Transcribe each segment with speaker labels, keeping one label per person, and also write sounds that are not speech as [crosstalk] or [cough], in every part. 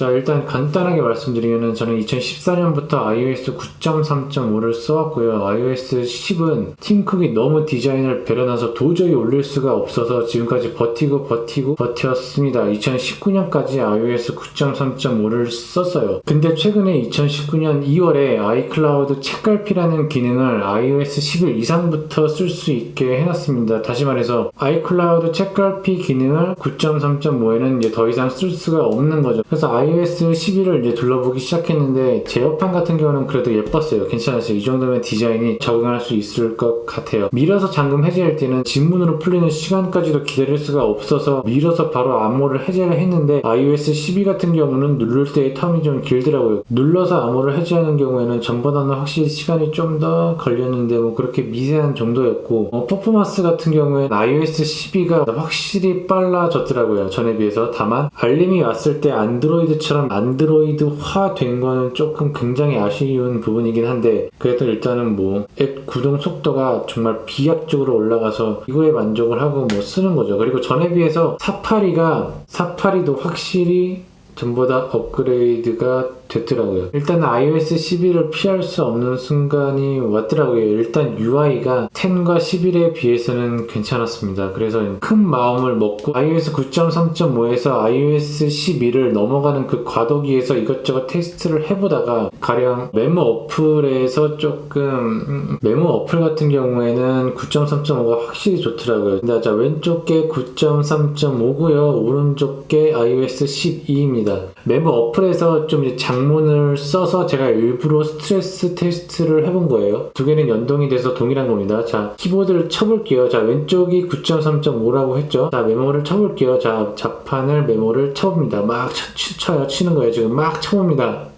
Speaker 1: 자, 일단 간단하게 말씀드리면 저는 2014년부터 iOS 9.3.5를 써왔고요. iOS 10은 팀쿡이 너무 디자인을 배려놔서 도저히 올릴 수가 없어서 지금까지 버티고 버티고 버텼습니다. 2019년까지 iOS 9.3.5를 썼어요. 근데 최근에 2019년 2월에 iCloud 책갈피라는 기능을 iOS 11 이상부터 쓸 수 있게 해놨습니다. 다시 말해서 iCloud 책갈피 기능을 9.3.5에는 이제 더 이상 쓸 수가 없는 거죠. 그래서 iOS 11을 이제 둘러보기 시작했는데 제어판 같은 경우는 그래도 예뻤어요. 괜찮았어요. 이 정도면 디자인이 적응할 수 있을 것 같아요. 밀어서 잠금 해제할 때는 진문으로 풀리는 시간까지도 기다릴 수가 없어서 밀어서 바로 암호를 해제를 했는데 iOS 12 같은 경우는 누를 때의 텀이 좀 길더라고요. 눌러서 암호를 해제하는 경우에는 전보다는 확실히 시간이 좀 더 걸렸는데 뭐 그렇게 미세한 정도였고 어, 퍼포먼스 같은 경우에는 iOS 12가 확실히 빨라졌더라고요. 전에 비해서 다만 알림이 왔을 때 안드로이드 처럼 안드로이드화 된 거는 조금 굉장히 아쉬운 부분이긴 한데 그래도 일단은 뭐 앱 구동 속도가 정말 비약적으로 올라가서 이거에 만족을 하고 뭐 쓰는 거죠. 그리고 전에 비해서 사파리가 사파리도 확실히 전보다 업그레이드가 됐더라고요. 일단 iOS 11을 피할 수 없는 순간이 왔더라고요. 일단 UI가 10과 11에 비해서는 괜찮았습니다. 그래서 큰 마음을 먹고 iOS 9.3.5에서 iOS 12를 넘어가는 그 과도기에서 이것저것 테스트를 해보다가 가령 메모 어플에서 조금 음, 메모 어플 같은 경우에는 9.3.5가 확실히 좋더라고요. 근데 자 왼쪽 게 9.3.5고요. 오른쪽 게 iOS 12입니다. 메모 어플에서 좀 장문을 써서 제가 일부러 스트레스 테스트를 해본 거예요. 두 개는 연동이 돼서 동일한 겁니다. 자, 키보드를 쳐볼게요. 자, 왼쪽이 9.3.5라고 했죠. 자, 메모를 쳐볼게요. 자, 자판을 메모를 쳐봅니다. 막 쳐, 치- 쳐요. 치는 거예요. 지금 막 쳐봅니다.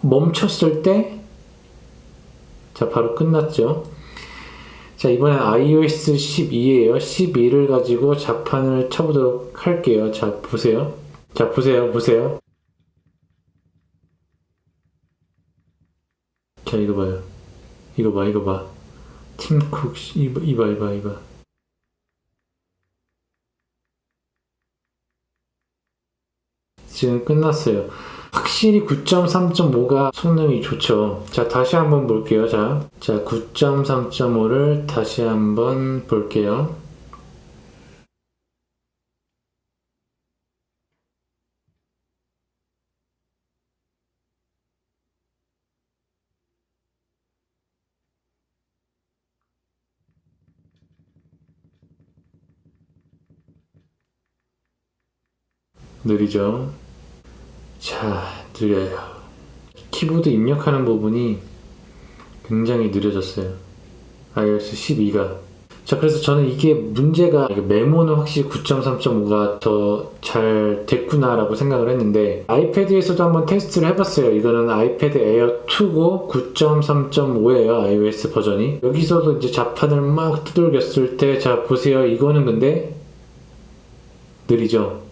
Speaker 1: 멈췄을 때, 자, 바로 끝났죠. 자, 이번엔 iOS 12예요. 12를 가지고 자판을 쳐보도록 할게요. 자, 보세요. 자, 보세요. 보세요. 자, 이거 봐요. 이거 봐, 이거 봐. 팀쿡, 씨, 이봐, 이봐, 이봐, 이봐. 지금 끝났어요. 확실히 9.3.5가 성능이 좋죠. 자, 다시 한번 볼게요. 자, 자, 9.3.5를 다시 한번 볼게요. 느리죠? 자, 느려요. 키보드 입력하는 부분이 굉장히 느려졌어요. iOS 12가. 자, 그래서 저는 이게 문제가 메모는 확실히 9.3.5가 더 잘 됐구나라고 생각을 했는데 아이패드에서도 한번 테스트를 해봤어요. 이거는 아이패드 에어 2고 9.3.5예요. iOS 버전이. 여기서도 이제 자판을 막 두들겼을 때, 자, 보세요. 이거는 근데 느리죠.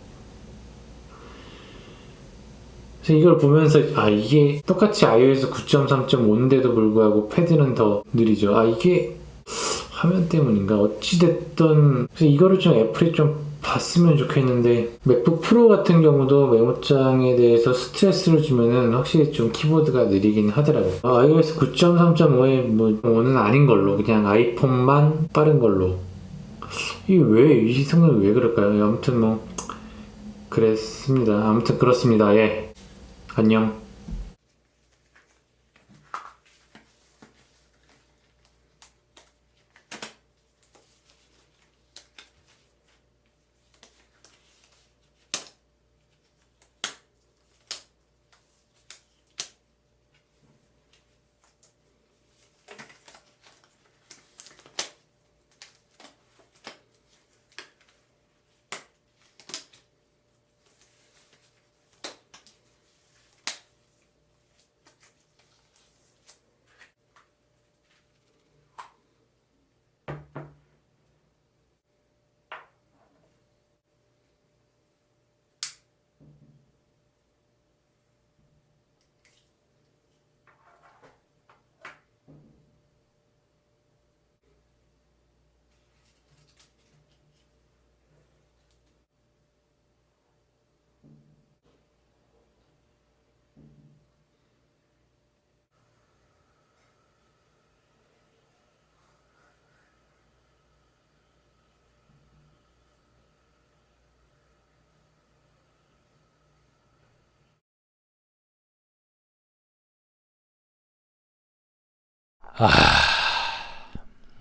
Speaker 1: 그래서 이걸 보면서 아 이게 똑같이 iOS 9.3.5인데도 불구하고 패드는 더 느리죠. 아 이게 화면 때문인가 어찌됐든 그래서 이거를 좀 애플이 좀 봤으면 좋겠는데 맥북 프로 같은 경우도 메모장에 대해서 스트레스를 주면은 확실히 좀 키보드가 느리긴 하더라고요. 아, iOS 9.3.5에 뭐 5는 아닌 걸로 그냥 아이폰만 빠른 걸로 이게 왜이 성능이 왜 그럴까요? 아무튼 뭐 그랬습니다. 아무튼 그렇습니다. 예. 안녕.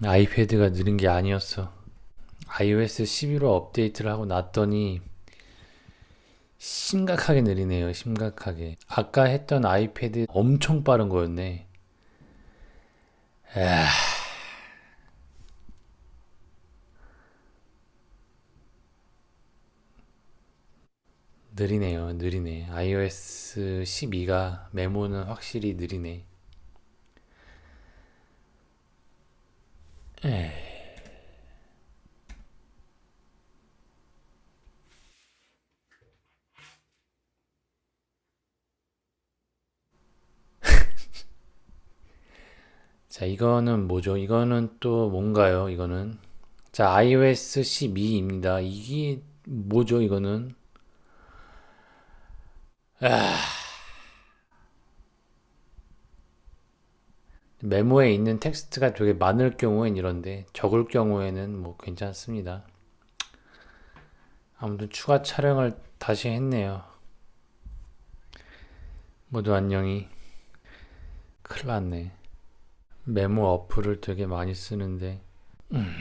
Speaker 1: 아이패드가 느린 게 아니었어. iOS 11호 업데이트를 하고 났더니 심각하게 느리네요. 심각하게. 아까 했던 아이패드 엄청 빠른 거였네. 에아. 느리네요. 느리네. iOS 12가 메모는 확실히 느리네. 에이. [laughs] 자, 이거는 뭐죠? 이거는 또 뭔가요? 이거는 자, iOS 12입니다. 이게 뭐죠? 이거는 메모에 있는 텍스트가 되게 많을 경우엔 이런데 적을 경우에는 뭐 괜찮습니다. 아무튼 추가 촬영을 다시 했네요. 모두 안녕히. 큰일 났네. 메모 어플을 되게 많이 쓰는데 음.